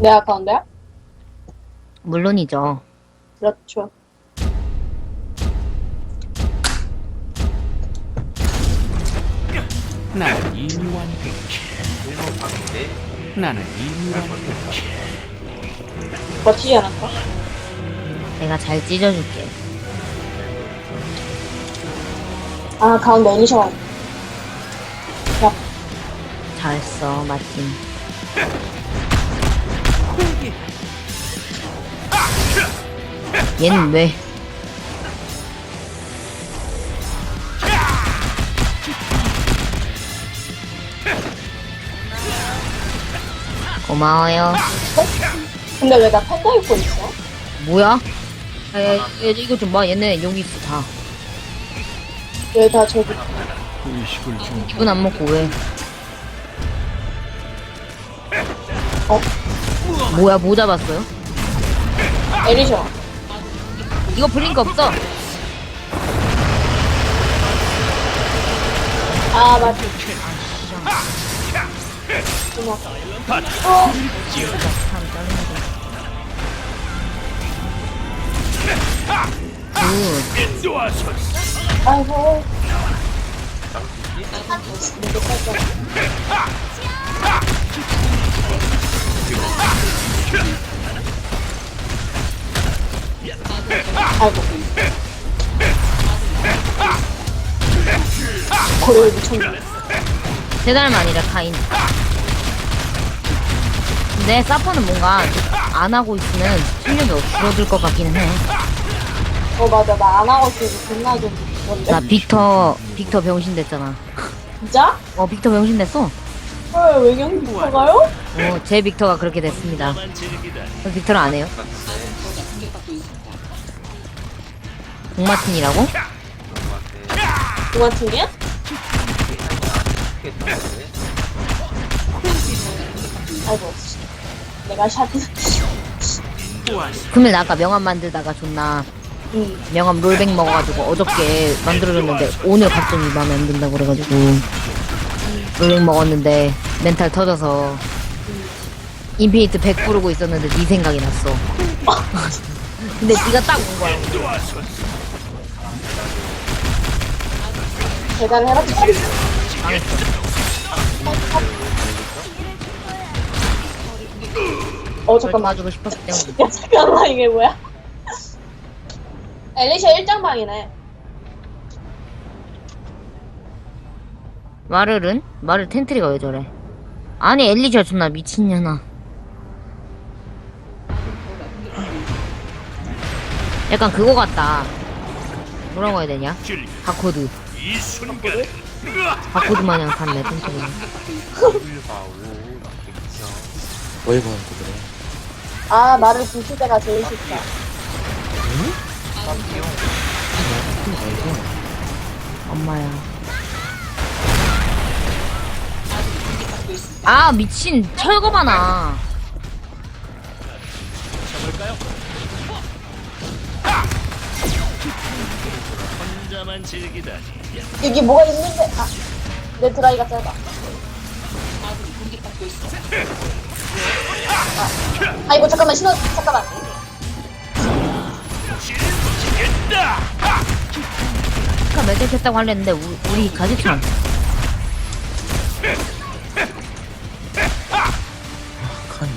내 아카운트야? 물론이죠. 그렇죠. 나는 이무완백체 나는 이무완백체 버티지 않았어? 내가 잘 찢어줄게. 아, 가운데 애니셔. 야, 잘했어, 마틴. 얘는 왜? 고마워요. 근데 왜나 팬더 입고 있어? 뭐야? 야, 야, 야, 이거 좀 봐. 얘네 여기 있어, 다. 왜 다 저기. 좀 기분 안 먹고 왜? 어? 뭐야, 뭐 잡았어요? 애니셔. 이거 블링크 없어. 아, 맞지. 고마워. 어, 굿. 아이고. 아 이고. 고래 미쳤네. 세달만 아니라 카인. 근데 사퍼는 뭔가 안 하고 있으면 실력이 줄어들 것 같기는 해. 어, 맞아. 나 안 하고 있어서 존나 좀 뭔데? 나 빅터, 빅터 병신 됐잖아. 진짜? 어, 빅터 병신 됐어. 헐, 외경 들어가요? 어, 제 빅터가 그렇게 됐습니다. 저 빅터를 안 해요? 동마틴이라고? 동화팀이야? 아이고. 내가 샤드. 그러면 나 아까 명함 만들다가 존나 응. 명함 롤백 먹어가지고 어저께 만들어줬는데 오늘 갑자기 마음에 안 든다고 그래가지고 롤백 먹었는데 멘탈 터져서 인피니트 100 부르고 있었는데 네 생각이 났어 근데 네가 딱 온 거야 대단해라. 망했어 어, 잠깐만. 도와주고 싶었을 때문에 야, 잠깐만, 이게 뭐야? 엘리샤 1장방이네. 마를은? 마를 텐트리가 왜 저래 아니 엘리자 존나 미친년아 약간 그거 같다 뭐라고 해야 되냐 줄 바코드 이 순간 바코드 마냥 갔네 텐트리 뭘 보는 거 그래? 아, 말을 부술 때가 제일 싫다. 엄마야. 아 미친 철거 많아. 혼자만 즐기다니 여기 뭐가 있는데, 아, 내 드라이가 짧아. 아, 아이고, 잠깐만, 신호, 잠깐만. 아까 매듭했다고 하려는데 우, 우리 가지처럼. 칸이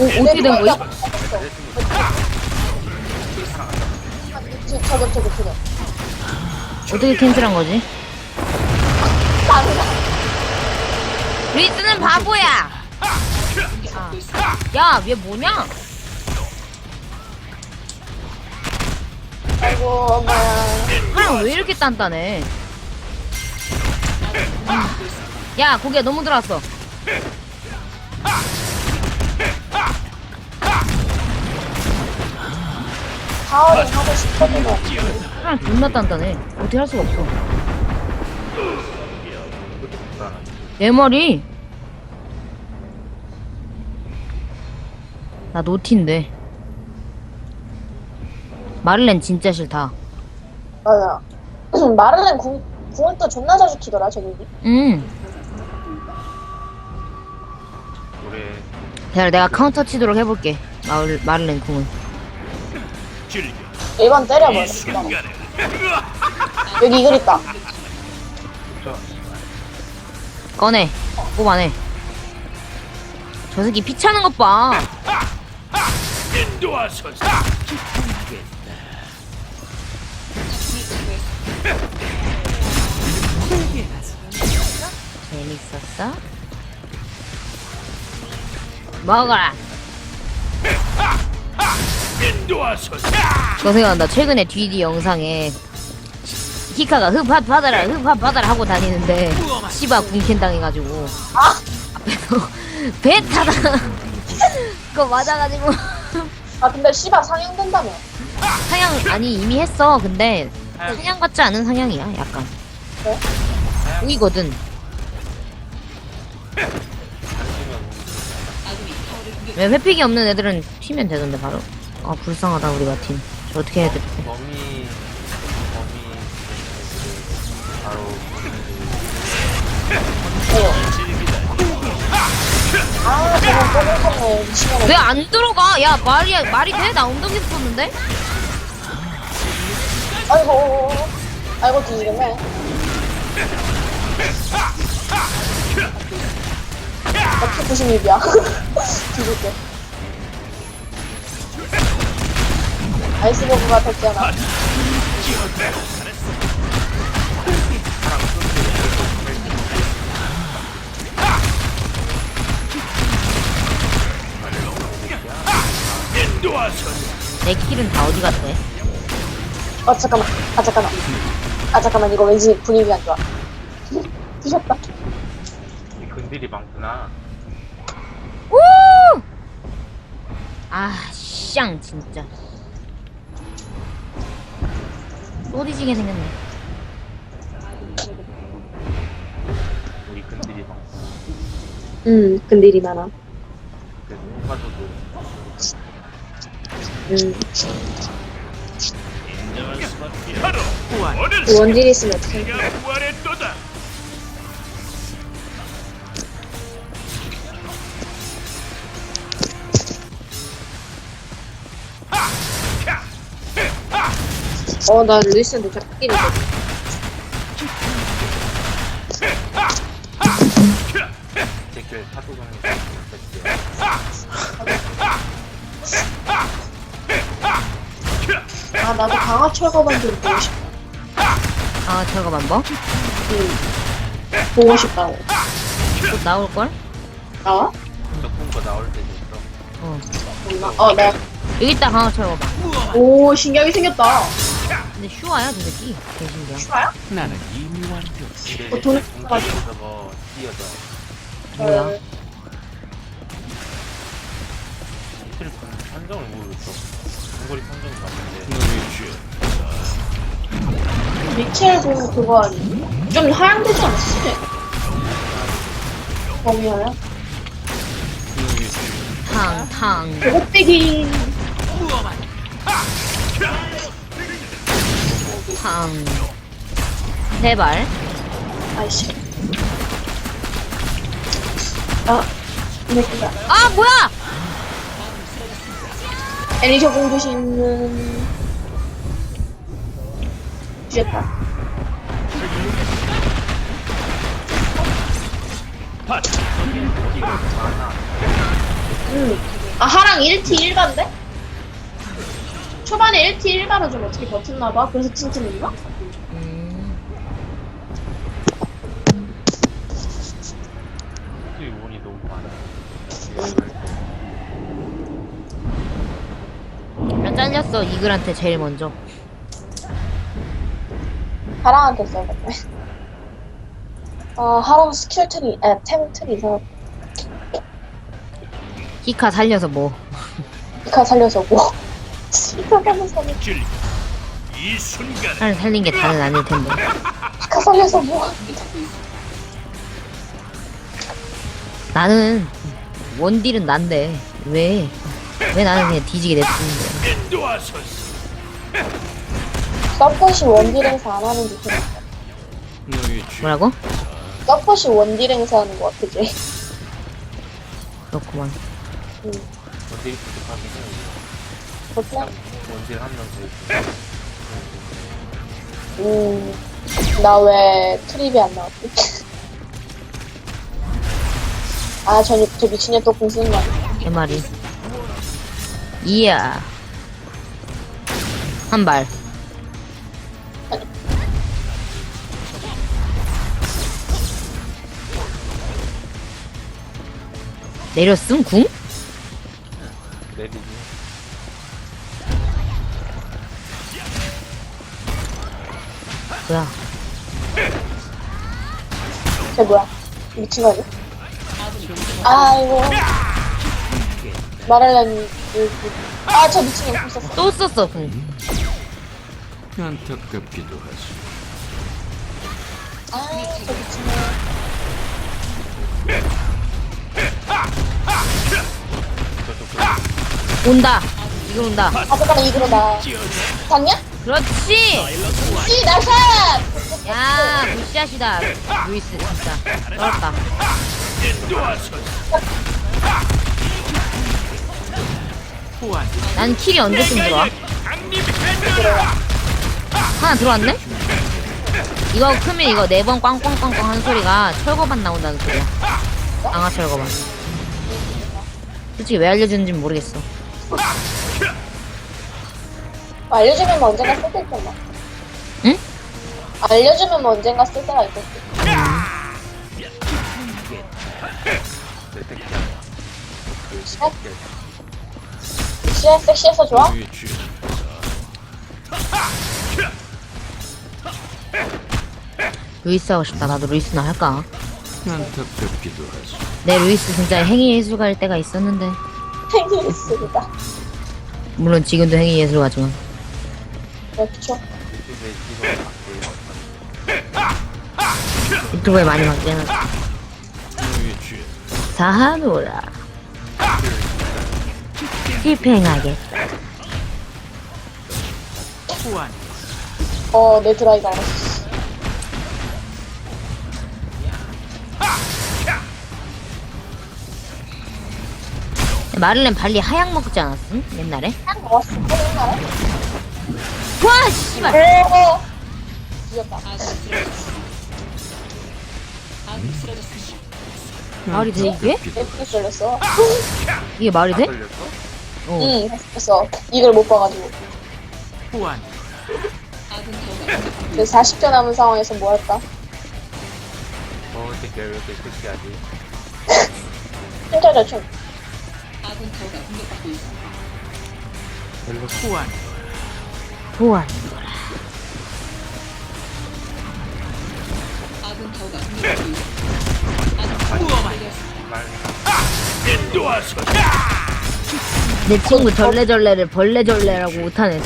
오 어떻게 된 거야? 저, 저거, 저거, 저거. 어떻게 캔슬한 거지? 리스는 바보야. 아. 야, 얘 뭐냐? 아이고, 엄마야. 사람 왜 이렇게 단단해? 아. 야, 고기야 너무 들어왔어. 가을에 하고 싶었는데. 사람 존나 단단해. 어떻게 할 수가 없어. 내 머리. 나 노티인데. 마를렌 진짜 싫다. 맞아. 마를렌 궁, 궁을 또 존나 자주 키더라, 저기. 응. 대열 내가 카운터 치도록 해볼게. 마을 마를렌 궁은. 즐겨 1번 이 때려버려. 여기 이글 있다. 꺼내. 뽑아내. 저 새끼 피 차는 것 봐. 인도하소서 재밌었어? 먹어라. 인도하소서 그거 생각난다. 최근에 DD 영상에 히카가 흡합 받아라, 흡합 받아라 하고 다니는데 씨바 군캔 당해가지고 앞에서 배 타다 그거 맞아가지고 아 근데 씨발 상향된다며. 상향 아니 이미 했어. 근데 상향 같지 않은 상향이야, 약간. 그래? 우이거든. 왜 회픽이 없는 애들은 튀면 되던데 바로. 아 불쌍하다 우리 마틴. 저 어떻게 해야 돼? 범위 범위 바로 아 저건 떠들었네. 미친년아. 왜안 들어가? 야 말이 말이 돼? 나 엉덩이 썼는데? 아이고. 아이고 뒤지겠네. 나피 96이야. 뒤질게. 아이스버그가 됐잖아. 내 킬은 다 어디 갔대? 어 잠깐만. 아 잠깐만. 아 잠깐만 이거 왠지 분위기 안 좋아. 뒤졌다. 이 근들이 많구나. 우! 아, 쌍 진짜. 또 뒤지게 생겼네. 우리 근들이 많구나. 음 근딜이 많아. 그래서 음 인정할 수밖에 바로 오늘 원딜 있으면 어떡해. 내가 부활했도다 어 나 루이스한테 잡기를 사도정이 됐지. 아 나도 강화 철거반 좀 보고 싶다. 아, 잠깐만 뭐? 보고 싶다고. 곧 나올걸? 나와? 적군 거 나올 때도 있어. 어. 몰라. 어 내가 여기 있다, 강화철 봐봐. 오 신기하게 생겼다. 근데 슈아야, 저 새끼. 개신기야. 추가야? 나는 이미 근데 어, 돈을 저거 뛰어져. 뭐야? 네. 이틀 판정을 모르겠어. 중거리 판정이 맞는데. 공 그거 아니? 좀 하향되지 않았어? 범위하야? 너의 죄 탕, 탕. 배고프기. 탕. 세발. 아이씨. 아, 이 새끼가. 아, 뭐야! 엘리셔 공 조심은. 뒤졌다. 팟 음. 아, 하랑 1T 1가인데? 초반에 1T 1가로 좀 어떻게 버텼나봐. 그래서 칭칭했나? 음. 수위 원이 너무 많아. 나 잘렸어, 이글한테 제일 먼저. 하랑한테 써야겠네. 아, 하랑 스킬 틀이, 에, 템 틀이 이상. 히카 살려서 뭐. 이카 살려서 뭐. 이살 살린 게 다는 아닐 텐데. 이카 살려서 뭐. 나는 원딜은 난데 왜? 왜 나는 그냥 뒤지게 냅두는 거야? 인도하소서 서폿이 원딜 행사 안 하는 게 그래. 너의 죄 뭐라고? 서폿이 원딜 행사 하는 거 어떻게? 그렇구만. 응. 원딜이 부족하긴 해요. 그렇구나. 원딜 한명더 있고. 음, 나 왜 트립이 안 나왔지? 아, 저, 저 미친년 또 공 쓰는 거 아니야? 개 말이. 이야. 한 발. 내렸음 궁? 뭐야? 쟤 뭐야? 미친 거 아니야? 아이고. 말하려니, 아, 저 미친년 공 썼어. 또 썼어 궁. 안타깝기도 하지. 아, 저 미친년. 온다. 이거 온다. 아, 잠깐만, 이거로 나. 봤냐? 그렇지. 씨, 나샷! 야, 굿샷이다. 루이스 진짜. 떨었다. 난 킬이 언제쯤 들어와? 하나 들어왔네? 이거 크면 이거 네 번 꽝꽝꽝꽝 하는 소리가 철거반 나온다는 소리야. 강화 철거반. 솔직히 왜 알려주는지 모르겠어. 알려주면 언젠가 쓸 때 있잖아. 응? 알려주면 언젠가 쓸 때가 있겠지. 샷? 섹시해, 섹시해서 좋아? 루이스 하고 싶다. 나도 루이스나 할까? 안타깝기도 하지. 내 루이스 진짜 행위 예술가일 때가 있었는데. 생기겠습니다. 물론 지금도 행위 예술가지만. 그렇죠. 유튜브에 이거. 유튜브에 많이 죄. 사하노라. 실패하겠다. 어, 내 드라이가 알았어. 마를렌 발리 하약 먹지 않았음? 옛날에? 딱 먹었어. 옛날에? 와, 씨발! 오! 이겼다. 말이 돼, 이게? 예쁘게 쏠렸어. 이게 말이 돼? 걸렸어? 어. 응, 했어. 이걸 못 봐가지고. 그래서 40초 남은 상황에서 뭐 할까? 어, 새끼야, 왜 이렇게 섹시하지? 춤춰줘, 춤. 보안. 인도하소. 내 친구 절레절레를 벌레절레라고 있잖아.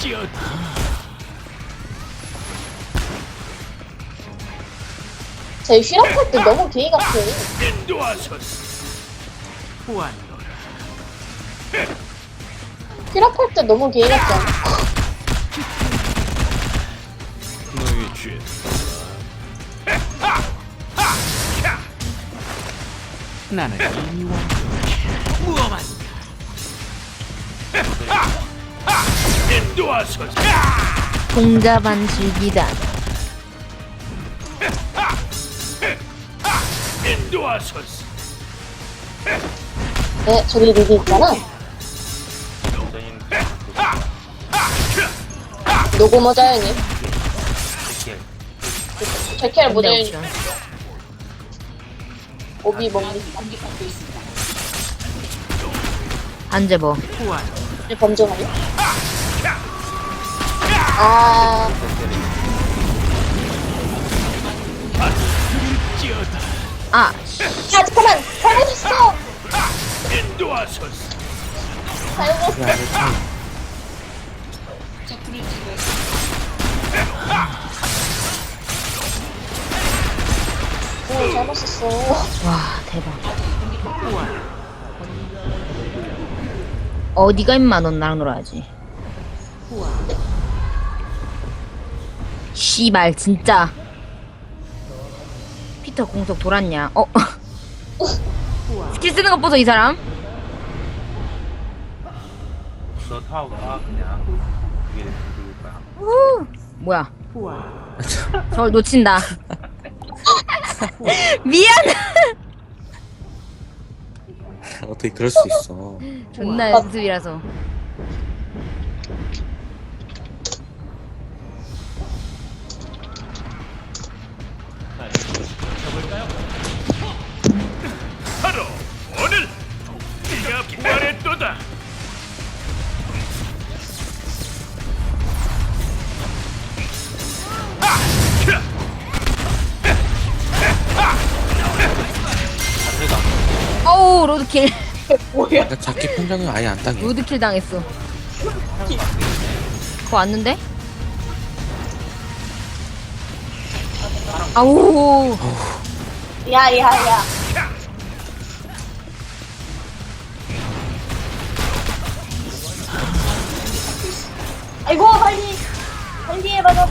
찌었다. 제 휘락할 때 너무 게이 같아. 인도하소. 휘락할 때 너무 게이 같지 않아? 너의 죄. 나는 이미 완벽해. 무엄한. 인도하소. 동자반 즐기다. 인도하소. 네, 저기 리드 있잖아. 노고 모자연이. 새끼야. 제켈 모자연이. 옵션. 오비 뭡니 안제버. 이 범정 아니야? 아. 아, 야, 잠깐만! 잘못했어! 인도하소. 잘못했어. 오, 잘못 썼어. 와, 대박. 어디가 임마, 넌 나랑 놀아야지. 씨발, 진짜. 피 피터 공속 돌았냐? 어? 스킬 쓰는 것 보소 이 사람? 너 타고 가 그냥 그게 누굴 거야 우! 뭐야? 저걸 놓친다. 미안. 어떻게 그럴 수 있어. 존나 연습이라서. 바로 오늘 네가 부활했도다. 어우 로드킬. 뭐야? 나 자기 평정은 아예 안 당해. 로드킬 당했어. 그거 왔는데? 아우. 야, 야, 야. 아이고, 빨리. 빨리 해, 맞아.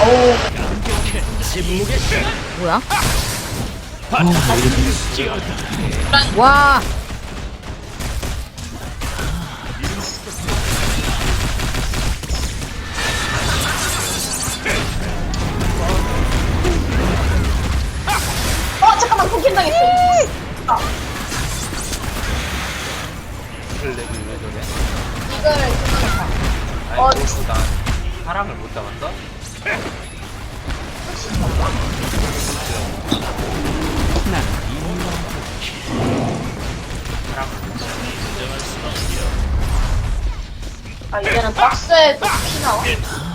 어우, 뭐야? 와. 어, 잠깐만, 쿠킹 당했어. 아? 이걸 생각했다. 아니 어. 그리고 난 사랑을 못 잡았어? 아, 이제는 박스에도 피 나와?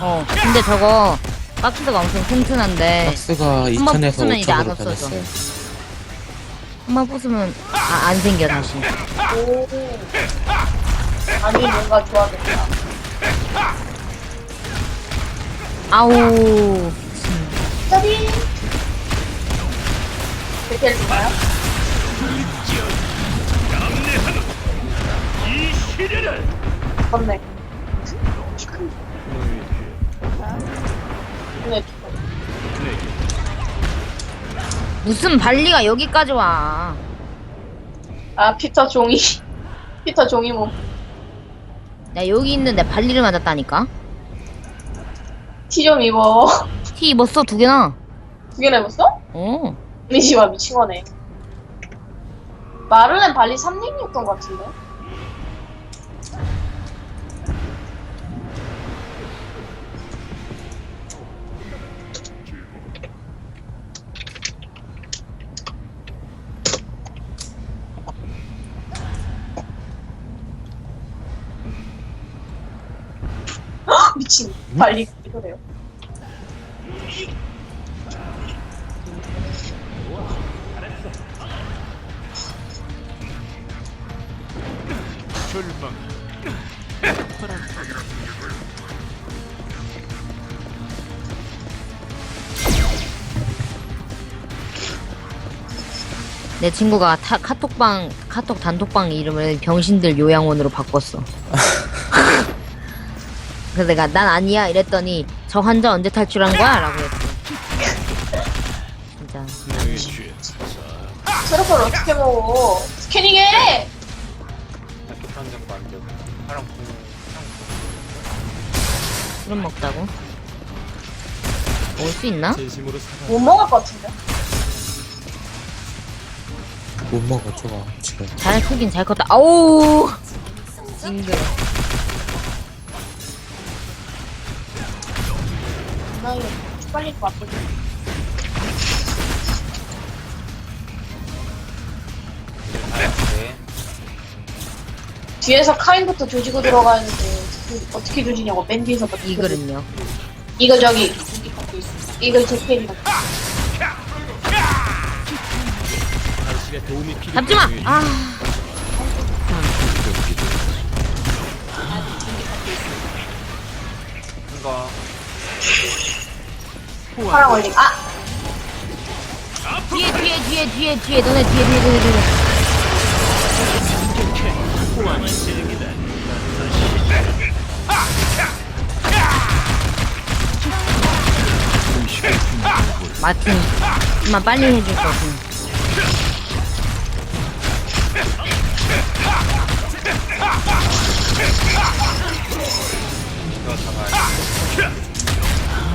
어. 근데 저거 박스가 엄청 튼튼한데 박스가 한 번 2천에서 붙으면 이제 안 5천으로 없어져. 변했어요. 한 번 부수면 아, 안 생겨 다시. 오. 아니, 뭔가 좋아졌다. 아우. 짜리. 이렇게 해줄까요? 건네. 네. 무슨 발리가 여기까지 와. 아, 피터 종이. 피터 종이 몸. 나 여기 있는데 발리를 맞았다니까. 티 좀 입어. 티 입었어 두 개나. 두 개나 입었어? 어. 미지마 미친 거네. 마르렌 발리 3링이었던 것 같은데? 헉, 미친 발리 이거래요. 절망 내 친구가 타, 카톡방 카톡 단톡방 이름을 병신들 요양원으로 바꿨어. 그래서 내가 난 아니야 이랬더니 저 환자 언제 탈출한 거야? 라고 했어. 진짜 죄 트러플 어떻게 먹어? 스캐닝해! 사람 술은 먹자고. 올수 있나? 진심으로 사랑 못 먹을 것 같은데? 못 먹어, 저거. 지금. 잘 크긴 잘 컸다. 아우 징그러. 나 이거 빨릴 것 같거든. 하얀데 뒤에서 카인부터 조지고 들어가는데 그 어떻게 조지냐고 맨 뒤에서 막 이글은요. 이거 저기 이거 제캐리가 당신의 도움이 필요 잡지 마. 아 이거 파랑 올리 아! 뒤에 뒤에 뒤에 뒤에 뒤에 너네 뒤에 뒤에 뒤에 뒤에. 마틴 좀만 빨리 해줄 것 같은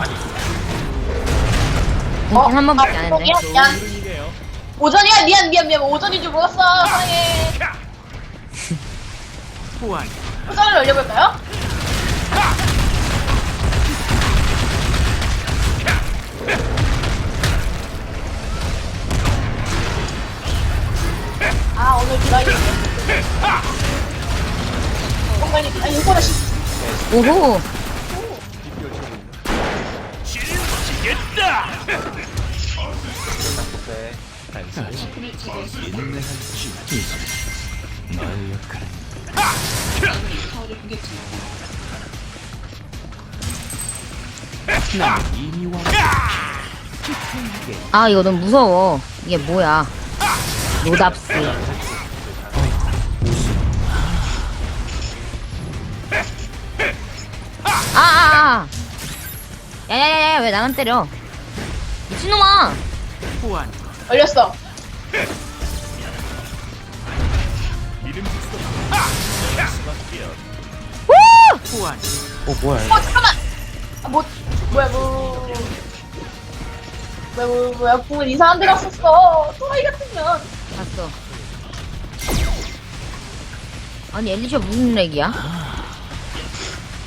이 거 잠깐. 공한 번밖에 안 했네. 어, 미안, 미안. 오전이야? 미안 미안 미안. 오전인 줄 몰랐어. 사랑해. 포장을 올려볼까요? 아 오늘 기다리네. 정말 아 이거는 씨 오호 아 이거 너무 무서워. 이게 뭐야? 노답스. 아아아. 야야야야 왜 나만 때려? 미친놈아! 걸렸어. 부스터. 우! 어 뭐야? 어 잠깐만! 아 뭐 뭐야 뭐 뭐야 뭐 뭐야? 공을 이상한 데 갔었어. 또라이 같으면 봤어. 아니 엘리샤 무슨 렉이야?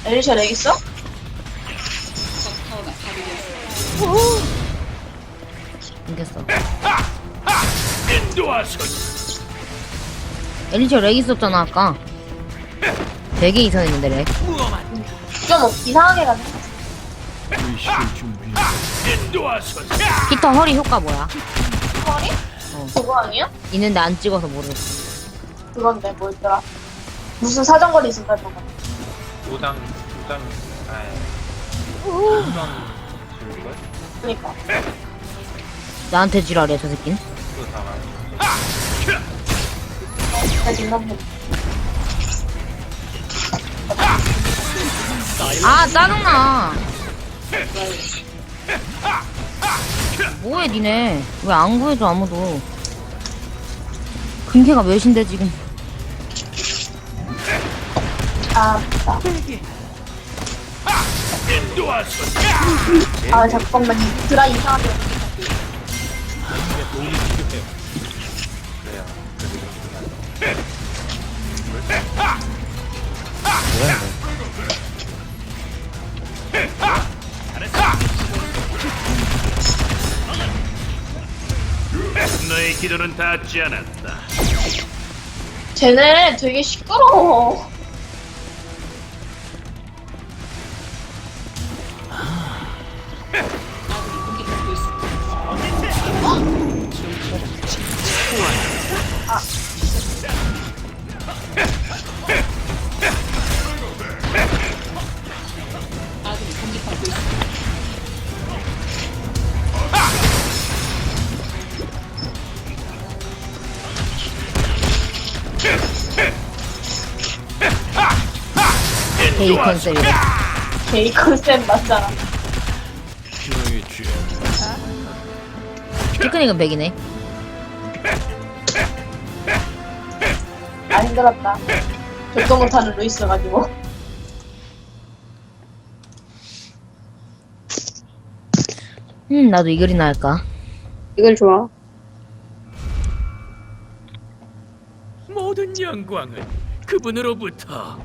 엘리샤 렉 있어? 생겼어. 인도하소. 엘리샤 렉 있었잖아 아까. 되게 이상했는데 렉. 좀 이상하게 가네 히터 허리 효과 뭐야? 머리? 어. 그거 아니야? 있는데 안 찍어서 모르겠어 그건데 뭐였더라 무슨 사정거리 있을까 저거 우당, 우당, 아, 우당 줄걸? 그니까 나한테 지랄이야 저 새끼는. 나 지금 한번 아 짜증나 뭐해 니네? 왜 안 구해줘 아무도? 근캐가 몇인데 지금? 아 잠깐만. 이 드라 이상하게 뭐야 이거 너의 기도는 닿지 않았다. 쟤네 되게 시끄러워 베이컨 셀 베이컨 쌤 맞잖아. 너의 죄. 피크닉은 100이네. 아 힘들었다. 결도 못하는 루이스 가지고. 음 나도 이 글이나 할까? 이걸 좋아. 모든 영광은 그분으로부터